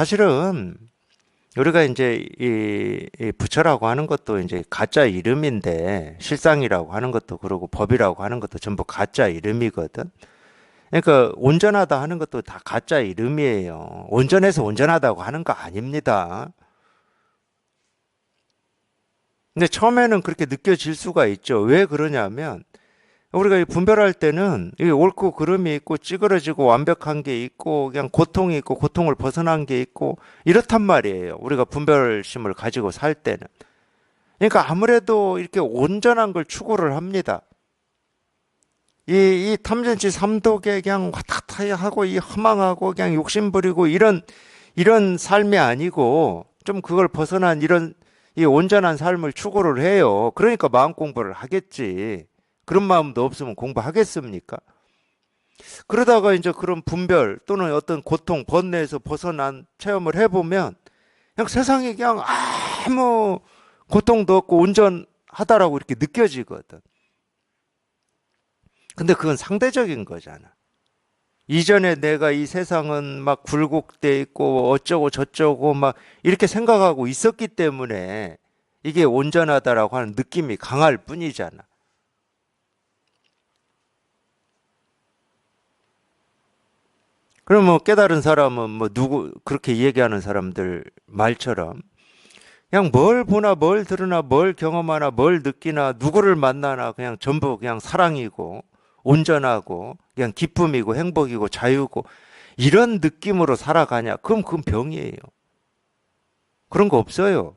사실은 우리가 이제 이, 이 부처라고 하는 것도 이제 가짜 이름인데 실상이라고 하는 것도 그러고 법이라고 하는 것도 전부 가짜 이름이거든. 그러니까 온전하다 하는 것도 다 가짜 이름이에요. 온전해서 온전하다고 하는 거 아닙니다. 근데 처음에는 그렇게 느껴질 수가 있죠. 왜 그러냐면 우리가 이 분별할 때는 이 옳고 그름이 있고 찌그러지고 완벽한 게 있고 그냥 고통이 있고 고통을 벗어난 게 있고 이렇단 말이에요. 우리가 분별심을 가지고 살 때는. 그러니까 아무래도 이렇게 온전한 걸 추구를 합니다. 이, 이 탐진치 삼독에 그냥 왔다 갔다 하고 이 허망하고 그냥 욕심 부리고 이런 이런 삶이 아니고 좀 그걸 벗어난 이런 이 온전한 삶을 추구를 해요. 그러니까 마음 공부를 하겠지. 그런 마음도 없으면 공부하겠습니까? 그러다가 이제 그런 분별 또는 어떤 고통, 번뇌에서 벗어난 체험을 해보면 그냥 세상이 그냥 아무 고통도 없고 온전하다라고 이렇게 느껴지거든. 근데 그건 상대적인 거잖아. 이전에 내가 이 세상은 막 굴곡돼 있고 어쩌고 저쩌고 막 이렇게 생각하고 있었기 때문에 이게 온전하다라고 하는 느낌이 강할 뿐이잖아. 그러면 뭐 깨달은 사람은 뭐 누구 그렇게 얘기하는 사람들 말처럼 그냥 뭘 보나 뭘 들으나 뭘 경험하나 뭘 느끼나 누구를 만나나 그냥 전부 그냥 사랑이고 온전하고 그냥 기쁨이고 행복이고 자유고 이런 느낌으로 살아가냐? 그럼 그건 병이에요. 그런 거 없어요.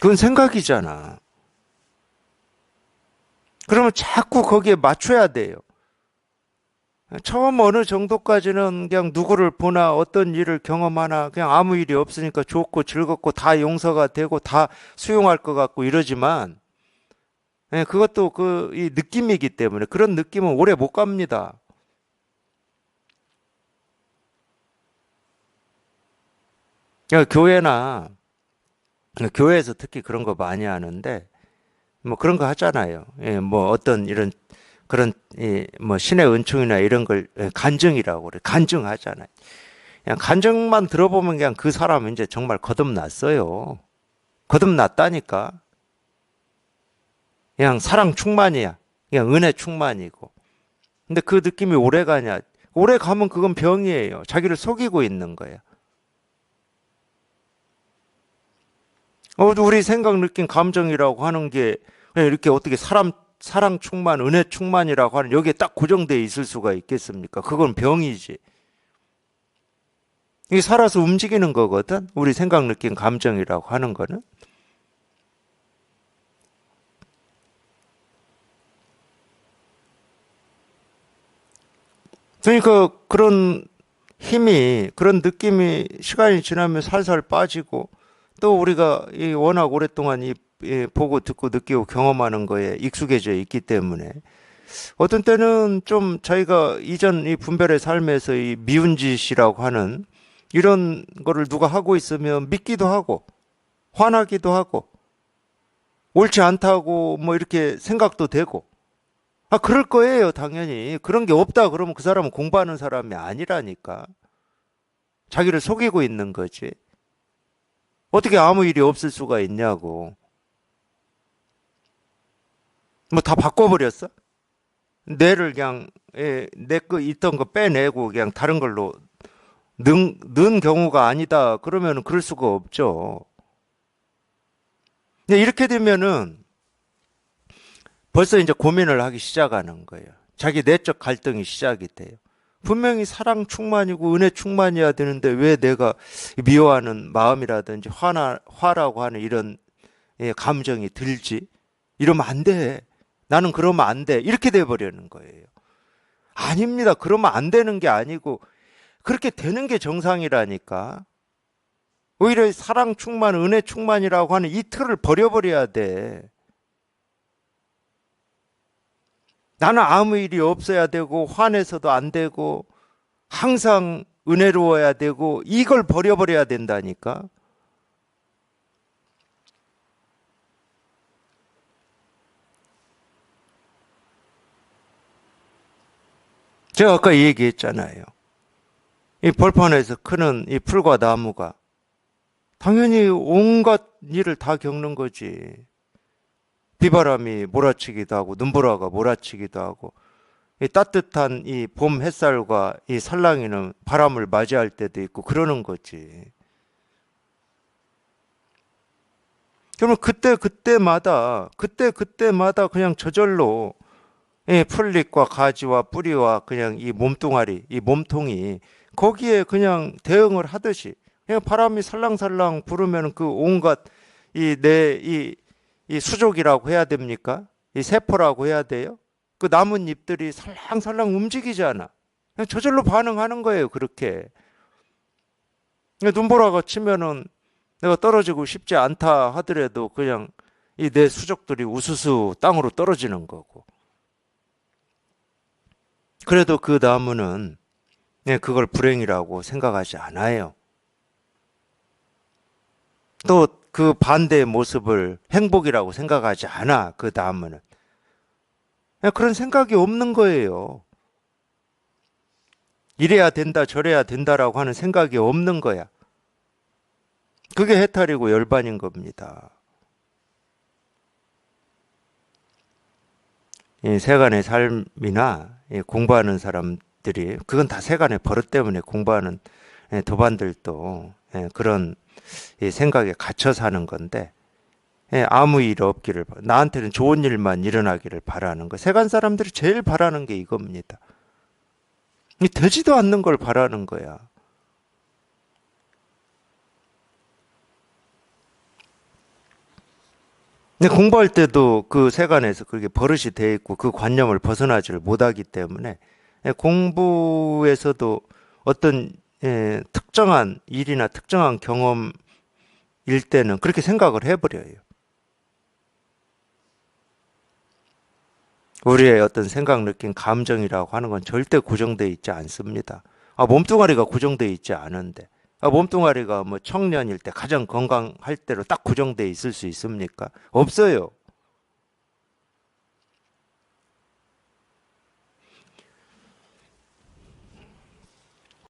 그건 생각이잖아. 그러면 자꾸 거기에 맞춰야 돼요. 처음 어느 정도까지는 그냥 누구를 보나 어떤 일을 경험하나 그냥 아무 일이 없으니까 좋고 즐겁고 다 용서가 되고 다 수용할 것 같고 이러지만 예, 그것도 그 이 느낌이기 때문에 그런 느낌은 오래 못 갑니다. 그러니까 교회나 교회에서 특히 그런 거 많이 하는데 뭐 그런 거 하잖아요. 예, 뭐 어떤 이런 그런 뭐 신의 은총이나 이런 걸 예, 간증이라고 그래. 간증하잖아요. 그냥 간증만 들어보면 그냥 그 사람은 이제 정말 거듭났어요. 거듭났다니까. 그냥 사랑 충만이야. 그냥 은혜 충만이고. 근데 그 느낌이 오래 가냐? 오래 가면 그건 병이에요. 자기를 속이고 있는 거야. 어, 우리 생각, 느낀 감정이라고 하는 게 이렇게 어떻게 사람 사랑 충만, 은혜 충만이라고 하는 여기에 딱 고정되어 있을 수가 있겠습니까? 그건 병이지. 이게 살아서 움직이는 거거든. 우리 생각, 느낀 감정이라고 하는 거는. 그러니까 그런 힘이 그런 느낌이 시간이 지나면 살살 빠지고 또 우리가 이 워낙 오랫동안 이 예, 보고 듣고 느끼고 경험하는 거에 익숙해져 있기 때문에 어떤 때는 좀 저희가 이전 이 분별의 삶에서 이 미운 짓이라고 하는 이런 거를 누가 하고 있으면 믿기도 하고 화나기도 하고 옳지 않다고 뭐 이렇게 생각도 되고. 아 그럴 거예요 당연히. 그런 게 없다 그러면 그 사람은 공부하는 사람이 아니라니까. 자기를 속이고 있는 거지. 어떻게 아무 일이 없을 수가 있냐고 뭐 다 바꿔버렸어? 뇌를 그냥 예, 내거 있던 거 빼내고 그냥 다른 걸로 는, 는 경우가 아니다. 그러면 그럴 수가 없죠. 근데 이렇게 되면은 벌써 이제 고민을 하기 시작하는 거예요. 자기 내적 갈등이 시작이 돼요. 분명히 사랑 충만이고 은혜 충만이어야 되는데 왜 내가 미워하는 마음이라든지 화나, 화라고 하는 이런 예, 감정이 들지? 이러면 안 돼. 나는 그러면 안 돼. 이렇게 돼버리는 거예요. 아닙니다. 그러면 안 되는 게 아니고, 그렇게 되는 게 정상이라니까. 오히려 사랑 충만, 은혜 충만이라고 하는 이 틀을 버려버려야 돼. 나는 아무 일이 없어야 되고, 화내서도 안 되고, 항상 은혜로워야 되고, 이걸 버려버려야 된다니까. 제가 아까 얘기했잖아요. 이 벌판에서 크는 이 풀과 나무가 당연히 온갖 일을 다 겪는 거지. 비바람이 몰아치기도 하고 눈보라가 몰아치기도 하고 이 따뜻한 이 봄 햇살과 이 살랑이는 바람을 맞이할 때도 있고 그러는 거지. 그러면 그때 그때마다 그때 그때마다 그냥 저절로 이 풀잎과 가지와 뿌리와 그냥 이 몸뚱아리 이 몸통이 거기에 그냥 대응을 하듯이 그냥 바람이 살랑살랑 부르면 그 온갖 이내이이 수족이라고 해야 됩니까? 이 세포라고 해야 돼요? 그 남은 잎들이 살랑살랑 움직이잖아. 그냥 저절로 반응하는 거예요, 그렇게. 눈보라가 치면은 내가 떨어지고 싶지 않다 하더라도 그냥 이 내 수족들이 우수수 땅으로 떨어지는 거고. 그래도 그 나무는 네, 그걸 불행이라고 생각하지 않아요. 또 그 반대의 모습을 행복이라고 생각하지 않아, 그 다음은. 그냥 그런 생각이 없는 거예요. 이래야 된다, 저래야 된다라고 하는 생각이 없는 거야. 그게 해탈이고 열반인 겁니다. 세간의 삶이나 이 공부하는 사람들이 그건 다 세간의 버릇 때문에 공부하는 예, 도반들도 예, 그런 이 생각에 갇혀 사는 건데 예, 아무 일 없기를 바- 나한테는 좋은 일만 일어나기를 바라는 거. 세간 사람들이 제일 바라는 게 이겁니다. 이 되지도 않는 걸 바라는 거야. 근데 공부할 때도 그 세간에서 그렇게 버릇이 돼 있고 그 관념을 벗어나지를 못하기 때문에 예, 공부에서도 어떤 예, 특정한 일이나 특정한 경험일 때는 그렇게 생각을 해버려요. 우리의 어떤 생각, 느낌, 감정이라고 하는 건 절대 고정되어 있지 않습니다. 아, 몸뚱아리가 고정되어 있지 않은데. 아, 몸뚱아리가 뭐 청년일 때 가장 건강할 때로 딱 고정되어 있을 수 있습니까? 없어요.